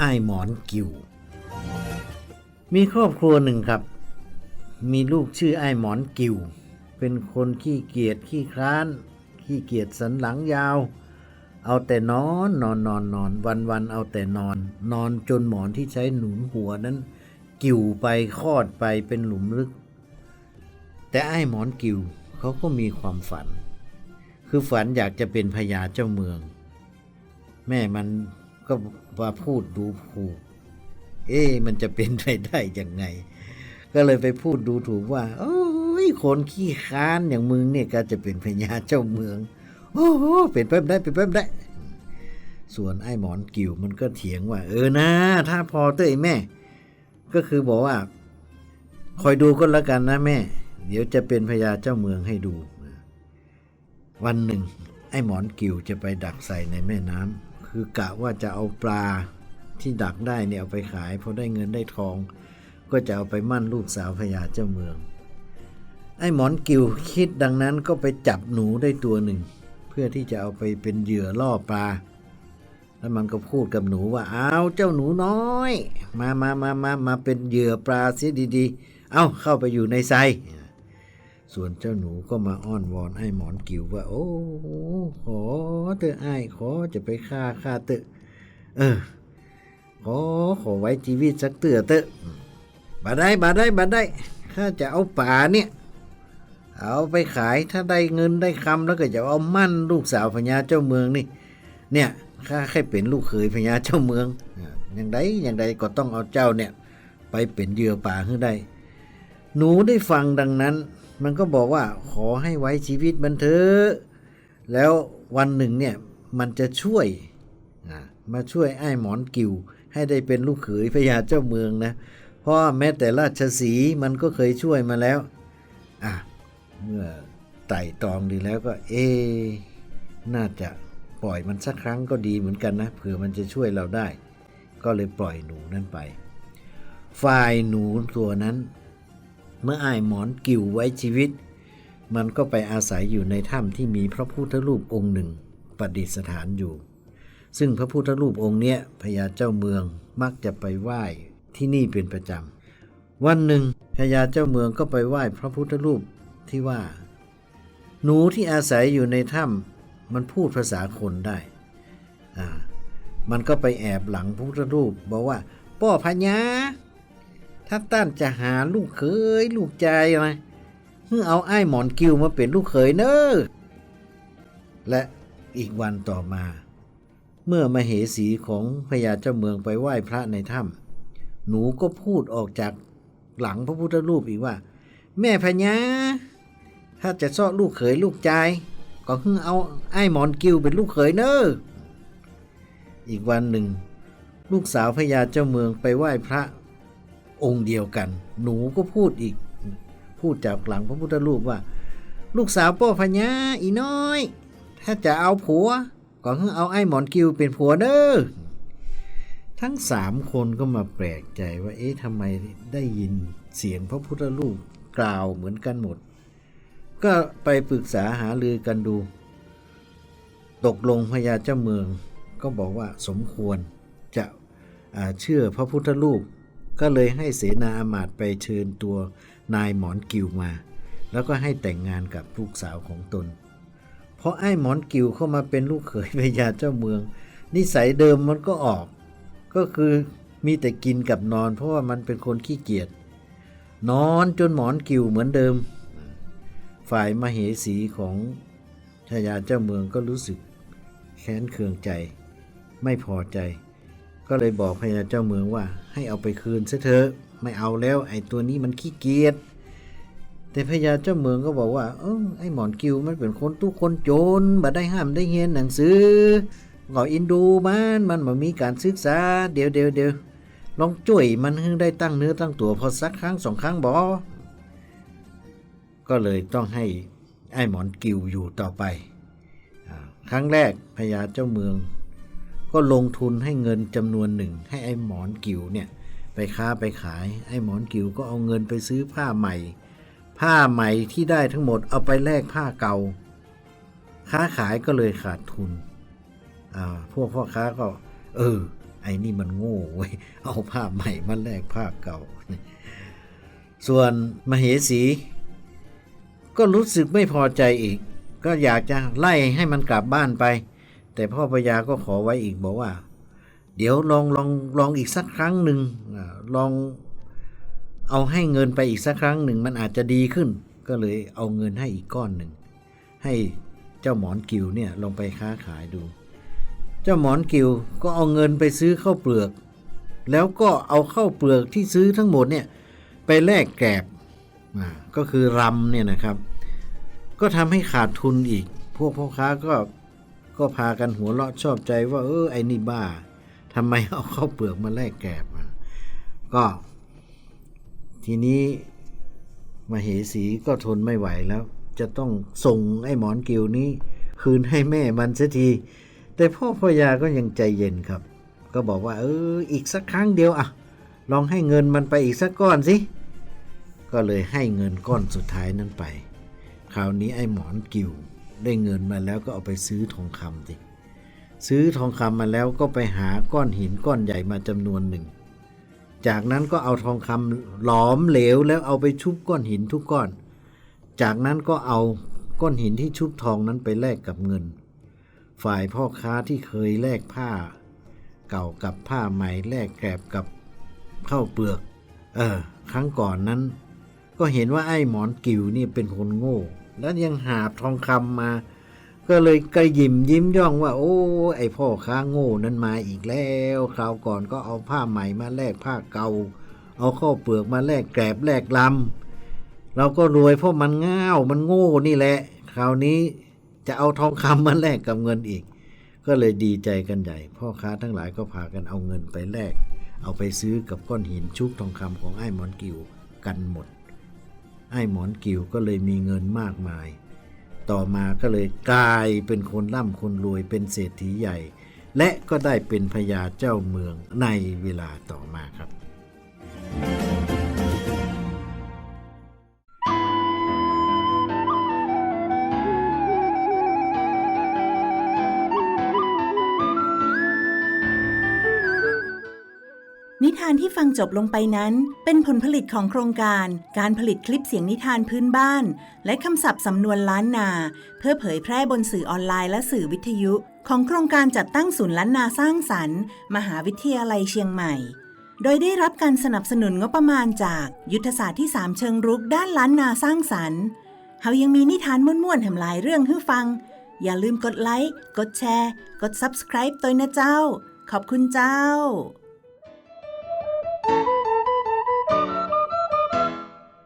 อ้ายหมอนกิว มีครอบครัวหนึ่งครับ มีลูกชื่อไอ้ายหมอนกิว เป็นคนขี้เกียจขี้คร้าน ขี้เกียจสันหลังยาว เอาแต่นอนนอนนอนนอนวันวันเอาแต่นอน นอนจนหมอนที่ใช้หนุนหัวนั้น กิ่วไปคลอดไปเป็นหลุมลึก แต่ไอ้หมอนกิวเขาก็มีความฝัน คือฝันอยากจะเป็นพญาเจ้าเมือง แม่มัน ก็ว่าพูดดูผูก เอ๊ะมันจะเป็นไปได้ยังไง ก็เลยไปพูดดูถูกว่า โอ้ยคนขี้ค้านอย่างมึงเนี่ยก็จะเป็นพญาเจ้าเมือง โอ้โหเป็นไปไม่ได้เป็นไปไม่ได้ ส่วนไอ้หมอนกิ่วมันก็เถียงว่า เออนะ ถ้าพอเต้ยแม่ ก็คือบอกว่า คอยดูก็แล้วกันนะแม่ เดี๋ยวจะเป็นพญาเจ้าเมืองให้ดู วันหนึ่ง ไอ้หมอนกิ่วจะไปดักใส่ในแม่น้ำ คือกะว่าจะเอาปลาที่ดักได้เนี่ยเอาไปขายพอได้เงินได้ทอง ก็จะเอาไปมั่นลูกสาวพญาเจ้าเมือง ไอ้หมอนกิวคิดดังนั้นก็ไปจับหนูได้ตัวหนึ่ง เพื่อที่จะเอาไปเป็นเหยื่อล่อปลา แล้วมันก็พูดกับหนูว่าเอาเจ้าหนูน้อย มามามามามาเป็นเหยื่อปลาเสียดีๆ เอาเข้าไปอยู่ในไซ ส่วนเจ้าหนูก็มาอ้อนวอนไอ้หมอนกิวว่า โอ้ขอเถอไอ้ขอจะไปฆ่าฆ่าเถอเออ ขอขอไว้ชีวิตสักเตือเตอบาได้บาได้บาได้ข้าจะเอาป่าเนี่ย เอาไปขายถ้าได้เงินได้คำแล้วก็จะเอามั่นลูกสาวพญาเจ้าเมืองนี่ เนี่ยข้าแค่เป็นลูกเขยพญาเจ้าเมืองอ่าอย่างใดอย่างใดก็ต้องเอาเจ้าเนี่ย ไปเป็นเหยื่อป่าให้ได้ หนูได้ฟังดังนั้น มันก็บอกว่าขอให้ไว้ชีวิตมันเถอะแล้ววันหนึ่งเนี่ยมันจะช่วยมาช่วยไอ้หมอนกิวให้ได้เป็นลูกเขยพญาเจ้าเมืองนะเพราะแม้แต่ราชสีมันก็เคยช่วยมาแล้วอะเมื่อไต่ตองดีแล้วก็เอ น่าจะปล่อยมันสักครั้งก็ดีเหมือนกันนะเผื่อมันจะช่วยเราได้ ก็เลยปล่อยหนูนั่นไป ฝ่ายหนูตัวนั้น เมื่ออ้ายหมอนกิวไว้ชีวิต มันก็ไปอาศัยอยู่ในถ้ำที่มีพระพุทธรูปองค์หนึ่งประดิษฐานอยู่ ซึ่งพระพุทธรูปองค์เนี้ยพญาเจ้าเมืองมักจะไปไหว้ที่นี่เป็นประจำ วันหนึ่งพญาเจ้าเมืองก็ไปไหว้พระพุทธรูปที่ว่า หนูที่อาศัยอยู่ในถ้ำมันพูดภาษาคนได้อ่ามันก็ไปแอบหลังพระพุทธรูปบอกว่าป้อพญา ถ้าต้านจะหาลูกเขยลูกใจนะเพื่อเอาไอ้หมอนกิวมาเป็นลูกเขยเนอะและอีกวันต่อมา เมื่อมาเหสีของพญาเจ้าเมืองไปไหว้พระในถ้ำหนูก็พูดออกจากหลังพระพุทธรูปอีกว่า แม่พญาถ้าจะซ่อลูกเขยลูกใจก็เพิ่งเอาไอ้หมอนกิวเป็นลูกเขยเนอะอีกวันหนึ่ง ลูกสาวพญาเจ้าเมืองไปไหว้พระ องค์เดียวกัน หนูก็พูดอีก พูดจากหลังพระพุทธรูปว่า ลูกสาวป้อพญาอีน้อย ถ้าจะเอาผัวก็เพิ่งเอาไอ้หมอนกิวเป็นผัวเด้อทั้งสามคนก็มาแปลกใจว่า เอ๊ะทำไมได้ยินเสียงพระพุทธรูปกล่าวเหมือนกันหมด ก็ไปปรึกษาหารือกันดู ตกลงพญาเจ้าเมือง ก็บอกว่าสมควรจะเชื่อพระพุทธรูป ก็เลยให้เสนาอามาตย์ไปเชิญตัวนายหมอนกิวมา แล้วก็ให้แต่งงานกับลูกสาวของตน เพราะไอ้หมอนกิวเข้ามาเป็นลูกเขยพญาเจ้าเมือง นิสัยเดิมมันก็ออก ก็คือมีแต่กินกับนอน เพราะว่ามันเป็นคนขี้เกียจนอนจนหมอนกิวเหมือนเดิม ฝ่ายมเหสีของชายาเจ้าเมืองก็รู้สึกแค้นเคืองใจ ไม่พอใจ ก็เลยบอกพญาเจ้าเมืองว่า ให้เอาไปคืนซะเถอะไม่เอาแล้ว ไอ้ตัวนี้มันขี้เกียจแต่พญาเจ้าเมืองก็บอกว่าเออไอ้หมอนกิวมันเป็นคนทุกคนโจรบ่ได้ห้ามได้เรียนหนังสือก็อินดูมันมันบ่มีการศึกษา เดี๋ยวเดี๋ยวเดี๋ยวลองช่วยมันให้ได้ตั้งเนื้อตั้งตัวพอสักครั้งสองครั้งบอก็เลยต้องให้ไอ้หมอนกิวอยู่ต่อไป ครั้งแรกพญาเจ้าเมือง ก็ลงทุนให้เงินจำนวนหนึ่ง ให้ไอ้หมอนกิ๋วเนี่ยไปค้าไปขาย ไอ้หมอนกิ๋วก็เอาเงินไปซื้อผ้าใหม่ ผ้าใหม่ที่ได้ทั้งหมดเอาไปแลกผ้าเก่า ค้าขายก็เลยขาดทุนอ่าพวกพ่อค้าก็ เออ ไอ้นี่มันโง่เว้ยเอาผ้าใหม่มาแลกผ้าเก่า ส่วนมเหสี ก็รู้สึกไม่พอใจอีก ก็อยากจะไล่ให้มันกลับบ้านไป แต่พ่อพญาก็ขอไว้อีกบอกว่า เดี๋ยวลองลองลองอีกสักครั้งหนึ่งลองเอาให้เงินไปอีกสักครั้งหนึ่งมันอาจจะดีขึ้น ก็เลยเอาเงินให้อีกก้อนหนึ่งให้เจ้าหมอนกิวเนี่ยลองไปค้าขายดู เจ้าหมอนกิวก็เอาเงินไปซื้อข้าวเปลือก แล้วก็เอาข้าวเปลือกที่ซื้อทั้งหมดเนี่ยไปแลกแกลบก็คือรำเนี่ยนะครับ ก็ทำให้ขาดทุนอีก พวกพ่อค้าก็ ก็พากันหัวเราะชอบใจว่าเออไอ้นี่บ้าทำไมเอาข้าวเปลือกมาแลกแกบอะก็ ทีนี้มเหสีก็ทนไม่ไหวแล้ว จะต้องส่งไอ้หมอนกิวนี้ คืนให้แม่มันเสียที แต่พ่อพญาก็ยังใจเย็นครับ ก็บอกว่า เออ อีกสักครั้งเดียวอะลองให้เงินมันไปอีกสักก้อนสิ ก็เลยให้เงินก้อนสุดท้ายนั้นไป คราวนี้ไอ้หมอนกิว ได้เงินมาแล้วก็เอาไปซื้อทองคำสิซื้อทองคำมาแล้วก็ไปหาก้อนหินก้อนใหญ่มาจำนวนหนึ่ง จากนั้นก็เอาทองคำหลอมเหลวแล้วเอาไปชุบก้อนหินทุกก้อน จากนั้นก็เอาก้อนหินที่ชุบทองนั้นไปแลกกับเงิน ฝ่ายพ่อค้าที่เคยแลกผ้า เก่ากับผ้าใหม่แลกแกลบกับข้าวเปลือก เออ ครั้งก่อนนั้น ก็เห็นว่าไอ้หมอนกิวนี่เป็นคนโง่ แล้วยังหาบทองคำมา ก็เลยกระยิมยิ้มย่องว่า โอ้ไอพ่อค้าโง่นั้นมาอีกแล้ว คราวก่อนก็เอาผ้าใหม่มาแลกผ้าเก่า เอาข้าวเปลือกมาแลกแกลบแลกลำเราก็รวยเพราะมันง่าวมันโง่นี่แหละ คราวนี้จะเอาทองคำมาแลกกับเงินอีก ก็เลยดีใจกันใหญ่ พ่อค้าทั้งหลายก็พากันเอาเงินไปแลกเอาไปซื้อกับก้อนหินชุบทองคำของไอ้หมอนกิวกันหมด ไอ้หมอนกิวก็เลยมีเงินมากมาย ต่อมาก็เลยกลายเป็นคนร่ำคนรวยเป็นเศรษฐีใหญ่ และก็ได้เป็นพญาเจ้าเมืองในเวลาต่อมาครับ นิทานที่ฟังจบลงไปนั้น เป็นผลผลิตของโครงการ การผลิตคลิปเสียงนิทานพื้นบ้าน และคำศัพท์สำนวนล้านนา เพื่อเผยแพร่บนสื่อออนไลน์และสื่อวิทยุ ของโครงการจัดตั้งศูนย์ล้านนาสร้างสรรค์ มหาวิทยาลัยเชียงใหม่ โดยได้รับการสนับสนุนงบประมาณจากยุทธศาสตร์ที่ 3 เชิงรุกด้านล้านนาสร้างสรรค์เฮายังมีนิทานม่วนๆแถมหลายเรื่องให้ฟัง อย่าลืมกดไลค์กดแชร์ กด subscribe ตัวนะเจ้า ขอบคุณเจ้า